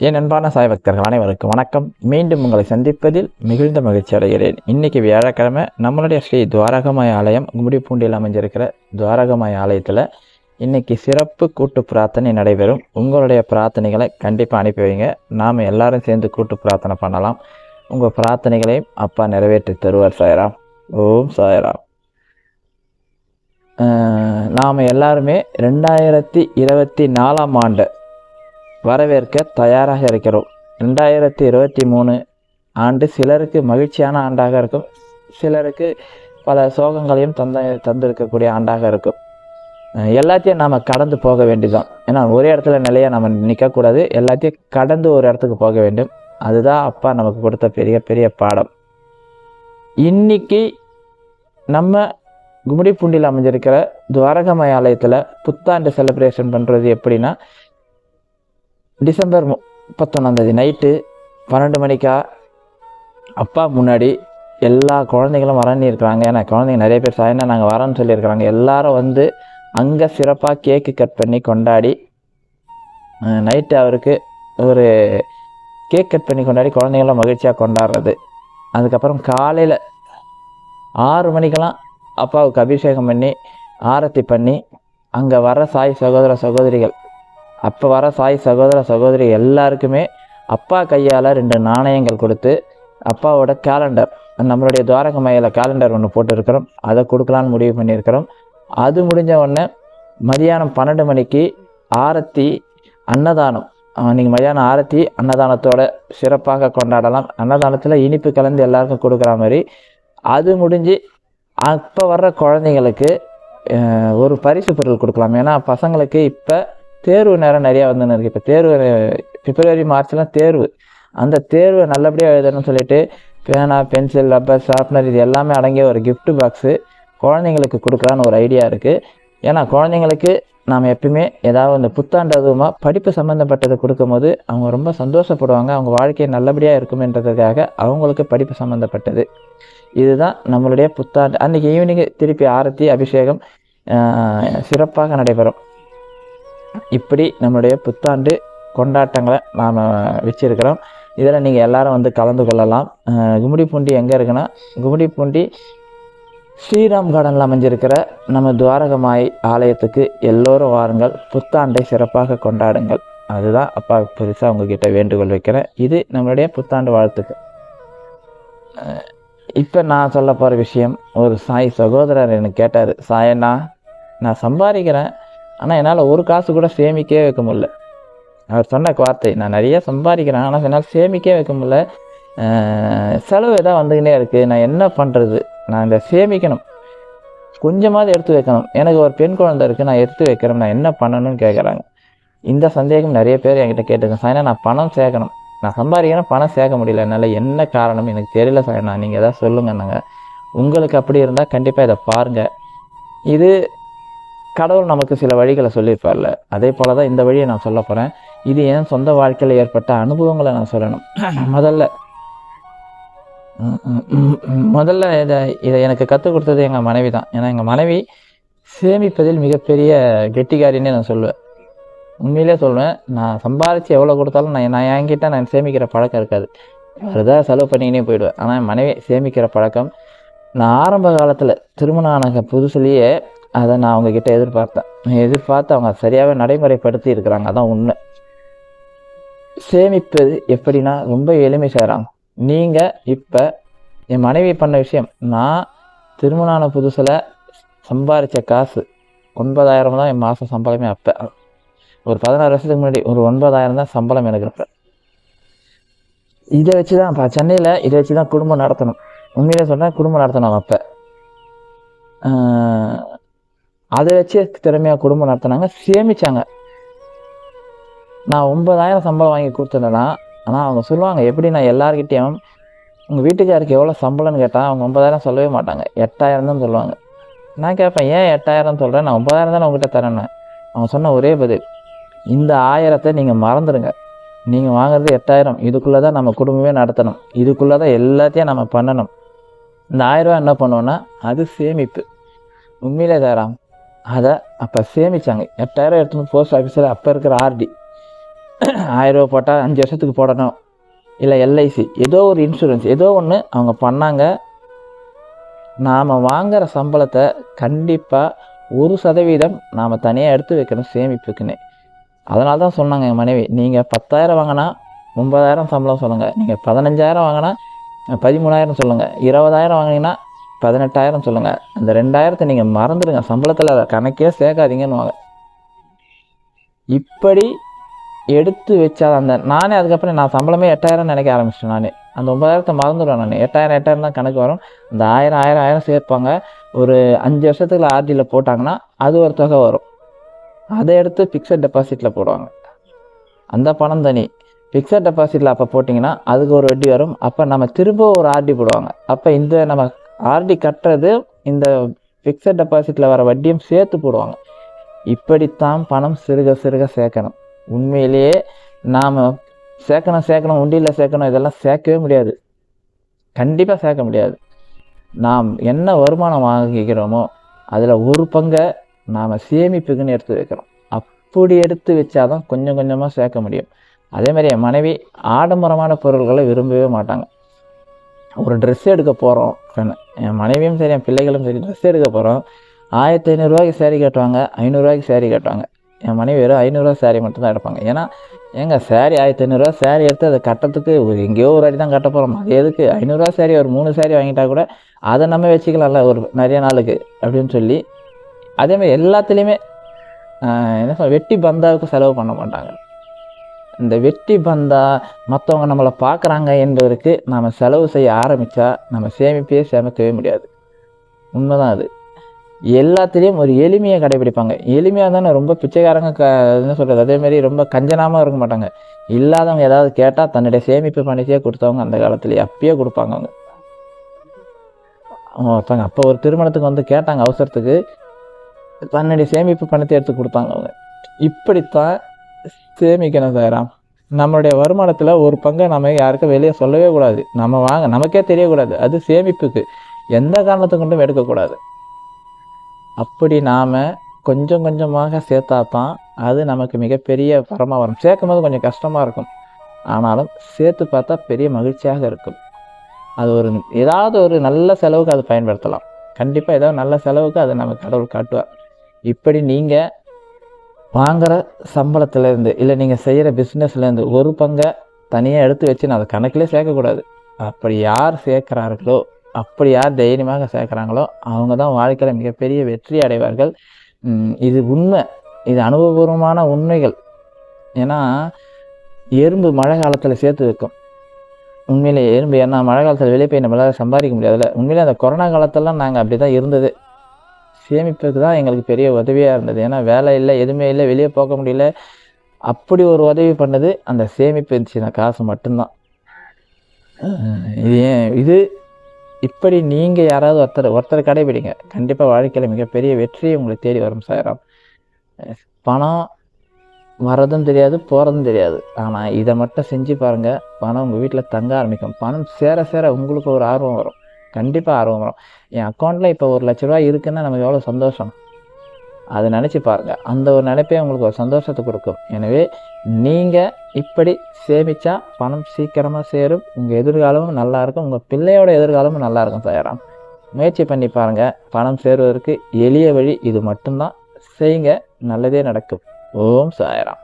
என் அன்பான சாய் பக்தர்கள் அனைவருக்கும் வணக்கம். மீண்டும் உங்களை சந்திப்பதில் மிகுந்த மகிழ்ச்சி அடைகிறேன். இன்னைக்கு வியாழக்கிழமை நம்மளுடைய ஸ்ரீ துவாரகமாய் ஆலயம் கும்மிடிப்பூண்டியில் அமைஞ்சிருக்கிற துவாரகமாய் ஆலயத்தில் இன்னைக்கு சிறப்பு கூட்டு பிரார்த்தனை நடைபெறும். உங்களுடைய பிரார்த்தனைகளை கண்டிப்பாக அனுப்பி வைங்க. நாம் எல்லாரும் சேர்ந்து கூட்டு பிரார்த்தனை பண்ணலாம். உங்கள் பிரார்த்தனைகளையும் அப்பா நிறைவேற்றி தருவார் சாயராம். ஓம் சாயராம். நாம் எல்லாருமே ரெண்டாயிரத்தி இருபத்தி நாலாம் ஆண்டு வரவேற்க தயாராக இருக்கிறோம். ரெண்டாயிரத்தி இருபத்தி மூணு ஆண்டு சிலருக்கு மகிழ்ச்சியான ஆண்டாக இருக்கும். சிலருக்கு பல சோகங்களையும் தந்த தந்திருக்கக்கூடிய ஆண்டாக இருக்கும். எல்லாத்தையும் நாம் கடந்து போக வேண்டியதுதான். ஏன்னா ஒரே இடத்துல நிலையாக நம்ம நிற்கக்கூடாது எல்லாத்தையும் கடந்து ஒரு இடத்துக்கு போக வேண்டும். அதுதான் அப்பா நமக்கு கொடுத்த பெரிய பெரிய பாடம். இன்னைக்கு நம்ம கும்மிடிப்பூண்டியில் அமைஞ்சிருக்கிற துவாரகமய ஆலயத்தில் புத்தாண்டு செலிப்ரேஷன் பண்ணுறது எப்படின்னா டிசம்பர் முப்பத்தொன்னாந்தேதி நைட்டு பன்னெண்டு மணிக்கா அப்பா முன்னாடி எல்லா குழந்தைகளும் வரன்னு இருக்கிறாங்க ஏன்னா குழந்தைங்க நிறைய பேர் சாயந்தரம் நாங்கள் வரோன்னு சொல்லியிருக்கிறாங்க. எல்லாரும் வந்து அங்கே சிறப்பாக கேக்கு கட் பண்ணி கொண்டாடி நைட்டு அவருக்கு ஒரு கேக் கட் பண்ணி கொண்டாடி குழந்தைங்களாம் மகிழ்ச்சியாக கொண்டாடுறது. அதுக்கப்புறம் காலையில் ஆறு மணிக்கெல்லாம் அப்பாவுக்கு அபிஷேகம் பண்ணி ஆரத்தி பண்ணி அங்கே வர சாய் சகோதர சகோதரிகள் அப்போ வர சாய் சகோதர சகோதரி எல்லாருக்குமே அப்பா கையால் ரெண்டு நாணயங்கள் கொடுத்து அப்பாவோட கேலண்டர் நம்மளுடைய துவாரக மையில் கேலண்டர் ஒன்று போட்டிருக்கிறோம். அதை கொடுக்கலான்னு முடிவு பண்ணியிருக்கிறோம். அது முடிஞ்ச உடனே மதியானம் பன்னெண்டு மணிக்கு ஆரத்தி அன்னதானம். நீங்கள் மதியானம் ஆரத்தி அன்னதானத்தோட சிறப்பாக கொண்டாடலாம். அன்னதானத்தில் இனிப்பு கலந்து எல்லாருக்கும் கொடுக்குற மாதிரி. அது முடிஞ்சு அப்போ வர்ற குழந்தைங்களுக்கு ஒரு பரிசு பொருள் கொடுக்கலாம். ஏன்னா பசங்களுக்கு இப்போ தேர்வு நேரம் நிறையா வந்துன்னு இருக்குது இப்போ தேர்வு பிப்ரவரி மார்ச்லாம் தேர்வு. அந்த தேர்வை நல்லபடியாக எழுதணும்னு சொல்லிட்டு பேனா பென்சில் ரப்பர் ஷார்ப்னர் இது எல்லாமே அடங்கிய ஒரு கிஃப்ட் பாக்ஸு குழந்தைங்களுக்கு கொடுக்கலான்னு ஒரு ஐடியா இருக்குது ஏன்னா குழந்தைங்களுக்கு நாம் எப்பயுமே ஏதாவது இந்த புத்தாண்டு அதுவுமா படிப்பு சம்மந்தப்பட்டதை கொடுக்கும்போது அவங்க ரொம்ப சந்தோஷப்படுவாங்க. அவங்க வாழ்க்கை நல்லபடியாக இருக்குமென்றதுக்காக அவங்களுக்கு படிப்பு சம்மந்தப்பட்டது இதுதான் நம்மளுடைய புத்தாண்டு. அன்றைக்கி ஈவினிங் திருப்பி ஆரத்தி அபிஷேகம் சிறப்பாக நடைபெறும். இப்படி நம்மளுடைய புத்தாண்டு கொண்டாட்டங்களை நாம் வச்சுருக்கிறோம். இதில் நீங்கள் எல்லாரும் வந்து கலந்து கொள்ளலாம். அஹ் கும்மிடிப்பூண்டி எங்கே இருக்குன்னா கும்மிடிப்பூண்டி ஸ்ரீராம் கார்டனில் அமைஞ்சிருக்கிற நம்ம துவாரகமாய் ஆலயத்துக்கு எல்லோரும் வாருங்கள். புத்தாண்டை சிறப்பாக கொண்டாடுங்கள். அதுதான் அப்பா பெருசாக உங்ககிட்ட வேண்டுகோள் வைக்கிறேன். இது நம்மளுடைய புத்தாண்டு வாழ்த்துக்கு இப்போ நான் சொல்ல போகிற விஷயம் ஒரு சாய் சகோதரர் எனக்கு கேட்டார் சாயண்ணா நான் சம்பாதிக்கிறேன். ஆனால் என்னால் ஒரு காசு கூட சேமிக்கவே வைக்க முடியல. அவர் சொன்ன வார்த்தை நான் நிறைய சம்பாதிக்கிறேன் ஆனால் என்னால் சேமிக்கவே வைக்க முடியல. செலவு எதாவது வந்துக்கிட்டே இருக்குது நான் என்ன பண்ணுறது நான் இந்த சேமிக்கணும். கொஞ்சமாவது எடுத்து வைக்கணும். எனக்கு ஒரு பெண் குழந்தை இருக்குது நான் எடுத்து வைக்கிறேன். நான் என்ன பண்ணணும்னு கேட்குறாங்க இந்த சந்தேகம் நிறைய பேர் என்கிட்ட கேட்டிருக்கேன். சாய்னா நான் பணம் சேர்க்கணும். நான் சம்பாதிக்கிறேன் பணம் சேர்க்க முடியல. என்னால் என்ன காரணம்? எனக்கு தெரியல சாய்னா. நீங்கள் எதாவது சொல்லுங்கன்னாங்க. உங்களுக்கு அப்படி இருந்தால் கண்டிப்பாக இதை பாருங்கள் இது கடவுள் நமக்கு சில வழிகளை சொல்லியிருப்பார்ல. அதே போல தான் இந்த வழியை நான் சொல்ல போகிறேன் இது என் சொந்த வாழ்க்கையில் ஏற்பட்ட அனுபவங்களை நான் சொல்லணும். முதல்ல முதல்ல இதை இதை எனக்கு கற்றுக் கொடுத்தது எங்கள் மனைவி தான். ஏன்னா எங்கள் மனைவி சேமிப்பதில் மிகப்பெரிய கெட்டிக்காரின்னே நான் சொல்லுவேன். உண்மையிலே சொல்லுவேன் நான் சம்பாரித்து எவ்வளோ கொடுத்தாலும் நான் நான் என்கிட்ட நான் சேமிக்கிற பழக்கம் இருக்காது. வருதா செலவு பண்ணிக்கினே போயிடுவேன். ஆனால் என் மனைவி சேமிக்கிற பழக்கம் நான் ஆரம்ப காலத்தில் திருமணம் ஆன புதுசுலேயே அதை நான் அவங்கக்கிட்ட எதிர்பார்த்தேன். எதிர்பார்த்து அவங்க சரியாகவே நடைமுறைப்படுத்தி இருக்கிறாங்க அதான் உண்மை. சேமிப்பது எப்படின்னா ரொம்ப எளிமை செய்கிறாங்க நீங்கள் இப்போ என் மனைவி பண்ண விஷயம் நான் திருமணம் ஆன புதுசில் சம்பாரித்த காசு ஒன்பதாயிரம் தான் என் மாதம் சம்பளமே அப்போ. ஒரு பதினாறு வருஷத்துக்கு முன்னாடி ஒரு ஒன்பதாயிரம் தான் சம்பளம் எனக்கு அப்போ. இதை வச்சு தான் இப்போ சென்னையில் இதை வச்சு தான் குடும்பம் நடத்தணும். உண்மையிலே சொன்னால் குடும்பம் நடத்தணும் அப்போ. அதை வச்சு திறமையாக குடும்பம் நடத்தினாங்க. சேமித்தாங்க நான் ஒன்பதாயிரம் சம்பளம் வாங்கி கொடுத்துருந்தேன்னா ஆனால் அவங்க சொல்லுவாங்க எப்படி நான் எல்லாருக்கிட்டேயும் உங்கள் வீட்டுக்காருக்கு எவ்வளோ சம்பளம்னு கேட்டால் அவங்க ஒன்பதாயிரம் சொல்லவே மாட்டாங்க. எட்டாயிரம் தான் சொல்லுவாங்க. நான் கேட்பேன் ஏன் எட்டாயிரம் சொல்கிறேன் நான் ஒன்பதாயிரம் தானே உங்ககிட்ட தரேன்னு. அவன் சொன்ன ஒரே பதில் இந்த ஆயிரத்தை நீங்கள் மறந்துடுங்க நீங்கள் வாங்குறது எட்டாயிரம். இதுக்குள்ளே தான் நம்ம குடும்பமே நடத்தணும். இதுக்குள்ளே தான் எல்லாத்தையும் நம்ம பண்ணணும். இந்த ஆயிரரூவா என்ன பண்ணுவோன்னா அது சேமிப்பு. உண்மையிலே தராம் அதை அப்போ சேமிச்சாங்க. எட்டாயிரம் எடுத்துன்னு போஸ்ட் ஆஃபீஸில் அப்போ இருக்கிற ஆர்டி ஆயிரரூபா போட்டால் அஞ்சு வருஷத்துக்கு போடணும். இல்லை எல்ஐசி ஏதோ ஒரு இன்சூரன்ஸ் ஏதோ ஒன்று அவங்க பண்ணாங்க. நாம் வாங்குகிற சம்பளத்தை கண்டிப்பாக ஒரு சதவீதம் நாம் தனியாக எடுத்து வைக்கணும் சேமிப்புக்குன்னு அதனால தான் சொன்னாங்க என் மனைவி நீங்கள் பத்தாயிரம் வாங்கினா ஒன்பதாயிரம் சம்பளம் சொல்லுங்கள் நீங்கள் பதினஞ்சாயிரம் வாங்கினா பதிமூணாயிரம் சொல்லுங்கள் இருபதாயிரம் வாங்கினீங்கன்னா பதினெட்டாயிரம் சொல்லுங்கள் அந்த ரெண்டாயிரத்தை நீங்கள் மறந்துடுங்க. சம்பளத்தில் அதை கணக்கே சேர்க்காதீங்கன்னுவாங்க. இப்படி எடுத்து வச்சா அந்த நானே அதுக்கப்புறம் நான் சம்பளமே எட்டாயிரம் நினைக்க ஆரம்பிச்சிட்டேன் நான். அந்த ஒன்பதாயிரத்தை மறந்துடுவேன் நான். எட்டாயிரம் எட்டாயிரம் தான் கணக்கு வரும். அந்த ஆயிரம் ஆயிரம் ஆயிரம் சேர்ப்பாங்க. ஒரு அஞ்சு வருஷத்துக்குள்ள ஆர்டியில் போட்டாங்கன்னா அது ஒரு தொகை வரும். அதை எடுத்து ஃபிக்ஸட் டெபாசிட்டில் போடுவாங்க. அந்த பணம் தனி. ஃபிக்ஸட் டெபாசிட்டில் அப்போ போட்டிங்கன்னா அதுக்கு ஒரு வட்டி வரும். அப்போ நம்ம திரும்ப ஒரு ஆர்டி போடுவாங்க. அப்போ இந்த நம்ம ஆர்டி கட்டுறது இந்த ஃபிக்ஸட் டெபாசிட்டில் வர வட்டியும் சேர்த்து போடுவாங்க. இப்படித்தான் பணம் சிறுக சிறுக சேர்க்கணும். உண்மையிலேயே நாம் சேர்க்கணும் சேர்க்கணும் உண்டியில் சேர்க்கணும் இதெல்லாம் சேர்க்கவே முடியாது. கண்டிப்பாக சேர்க்க முடியாது. நாம் என்ன வருமானம் வாங்கிக்கிறோமோ அதில் ஒரு பங்கை நாம் சேமிப்புக்குன்னு எடுத்து வைக்கிறோம் அப்படி எடுத்து வச்சாதான் கொஞ்சம் கொஞ்சமாக சேர்க்க முடியும். அதே மாதிரி என் மனைவி ஆடம்பரமான பொருள்களை விரும்பவே மாட்டாங்க. ஒரு ட்ரெஸ் எடுக்க போகிறோம் என் மனைவியும் சரி என் பிள்ளைகளும் சரி ட்ரெஸ் எடுக்க போகிறோம் ஆயிரத்தி ஐநூறுரூவாய்க்கு சேரீ கட்டுவாங்க ஐநூறுரூவாய்க்கு சேரீ கட்டுவாங்க. என் மனைவி வெறும் ஐநூறுரூவா சேரீ மட்டும் தான் எடுப்பாங்க. ஏன்னா எங்கள் சேரீ ஆயிரத்தி ஐநூறுரூவா சேரீ எடுத்து அதை கட்டுறதுக்கு ஒரு எங்கேயோ ஒரு அடி தான் கட்ட போகிறோம் அது எதுக்கு? ஐநூறுரூவா சேரீ ஒரு மூணு சேரீ வாங்கிட்டா கூட அதை நம்ம வச்சுக்கலாம்ல ஒரு நிறைய நாளுக்கு அப்படின்னு சொல்லி. அதேமாதிரி எல்லாத்துலேயுமே என்ன சொல்ல வெட்டி பந்தாவுக்கு செலவு பண்ண மாட்டாங்க. இந்த வெட்டி பந்தா மற்றவங்க நம்மளை பார்க்குறாங்க என்பதற்கு நாம் செலவு செய்ய ஆரம்பித்தா நம்ம சேமிப்பே சேமிக்கவே முடியாது. உண்மைதான் அது. எல்லாத்துலேயும் ஒரு எளிமையை கடைபிடிப்பாங்க. எளிமையாக தானே ரொம்ப பிச்சைக்காரங்க க என்ன சொல்கிறது அதேமாரி ரொம்ப கஞ்சனாமல் இருக்க மாட்டாங்க. இல்லாதவங்க ஏதாவது கேட்டால் தன்னுடைய சேமிப்பு பணிசே கொடுத்தவங்க அந்த காலத்துலேயே அப்பயே கொடுப்பாங்க அவங்க. அவங்க ஒருத்தவங்க அப்போ ஒரு திருமணத்துக்கு வந்து கேட்டாங்க அவசரத்துக்கு. தன்னுடைய சேமிப்பு பணத்தை எடுத்து கொடுத்தாங்க அவங்க. இப்படித்தான் சேமிக்கணும் சாராம் நம்மளுடைய வருமானத்தில் ஒரு பங்கை நம்ம யாருக்கும் வெளியே சொல்லவே கூடாது. நம்ம வாங்க நமக்கே தெரியக்கூடாது. அது சேமிப்புக்கு எந்த காரணத்தை கொண்டும் எடுக்கக்கூடாது. அப்படி நாம் கொஞ்சம் கொஞ்சமாக சேர்த்தா தான் அது நமக்கு மிகப்பெரிய வரமாக வரும். சேர்க்கும் போது கொஞ்சம் கஷ்டமாக இருக்கும். ஆனாலும் சேர்த்து பார்த்தா பெரிய மகிழ்ச்சியாக இருக்கும். அது ஒரு ஏதாவது ஒரு நல்ல செலவுக்கு அது பயன்படுத்தலாம். கண்டிப்பாக ஏதாவது நல்ல செலவுக்கு அதை நம்ம கடவுள் காட்டுவார். இப்படி நீங்கள் வாங்குகிற சம்பளத்துலேருந்து இல்லை நீங்கள் செய்கிற பிஸ்னஸ்லேருந்து ஒரு பங்கை தனியாக எடுத்து வச்சு நான் அதை கணக்கிலே சேர்க்கக்கூடாது. அப்படி யார் சேர்க்குறார்களோ அப்படி யார் தைரியமாக சேர்க்குறாங்களோ அவங்க தான் வாழ்க்கையில் மிகப்பெரிய வெற்றி அடைவார்கள். இது உண்மை. இது அனுபவபூர்வமான உண்மைகள். ஏன்னா எறும்பு மழை காலத்தில் சேர்த்து வைக்கும். உண்மையிலே எறும்பு ஏன்னா மழை காலத்தில் வெளியே போய் நம்மளால் சம்பாதிக்க முடியாதுல்ல. உண்மையிலே அந்த கொரோனா காலத்திலலாம் நாங்கள் அப்படி தான் இருந்தது. சேமிப்புக்கு தான் எங்களுக்கு பெரிய உதவியாக இருந்தது. ஏன்னா வேலை இல்லை எதுவுமே இல்லை வெளியே போக முடியல. அப்படி ஒரு உதவி பண்ணது அந்த சேமிப்பு இருந்துச்சு காசு மட்டும்தான். இது ஏன் இது இப்படி நீங்கள் யாராவது ஒருத்தர் ஒருத்தர் கடைபிடிங்க. கண்டிப்பாக வாழ்க்கையில் மிகப்பெரிய வெற்றி உங்களை தேடி வரும் சாயராம் பணம் வரதும் தெரியாது போகிறதும் தெரியாது. ஆனால் இதை மட்டும் செஞ்சு பாருங்கள் பணம் உங்கள் வீட்டில் தங்க ஆரம்பிக்கும். பணம் சேர சேர உங்களுக்கு ஒரு ஆர்வம் வரும். கண்டிப்பாக ஆர்வம் வரும். என் அக்கௌண்ட்டில் இப்போ ஒரு லட்ச ரூபா இருக்குன்னா நமக்கு எவ்வளோ சந்தோஷம்? அதை நினச்சி பாருங்கள் அந்த ஒரு நினைப்பே உங்களுக்கு ஒரு சந்தோஷத்தை கொடுக்கும். எனவே நீங்கள் இப்படி சேமித்தா பணம் சீக்கிரமாக சேரும். உங்கள் எதிர்காலமும் நல்லாயிருக்கும் உங்கள் பிள்ளையோட எதிர்காலமும் நல்லா இருக்கும் சாயராம். முயற்சி பண்ணி பாருங்கள் பணம் சேருவதற்கு எளிய வழி இது மட்டும்தான். செய்யுங்க. நல்லதே நடக்கும். ஓம் சாயராம்.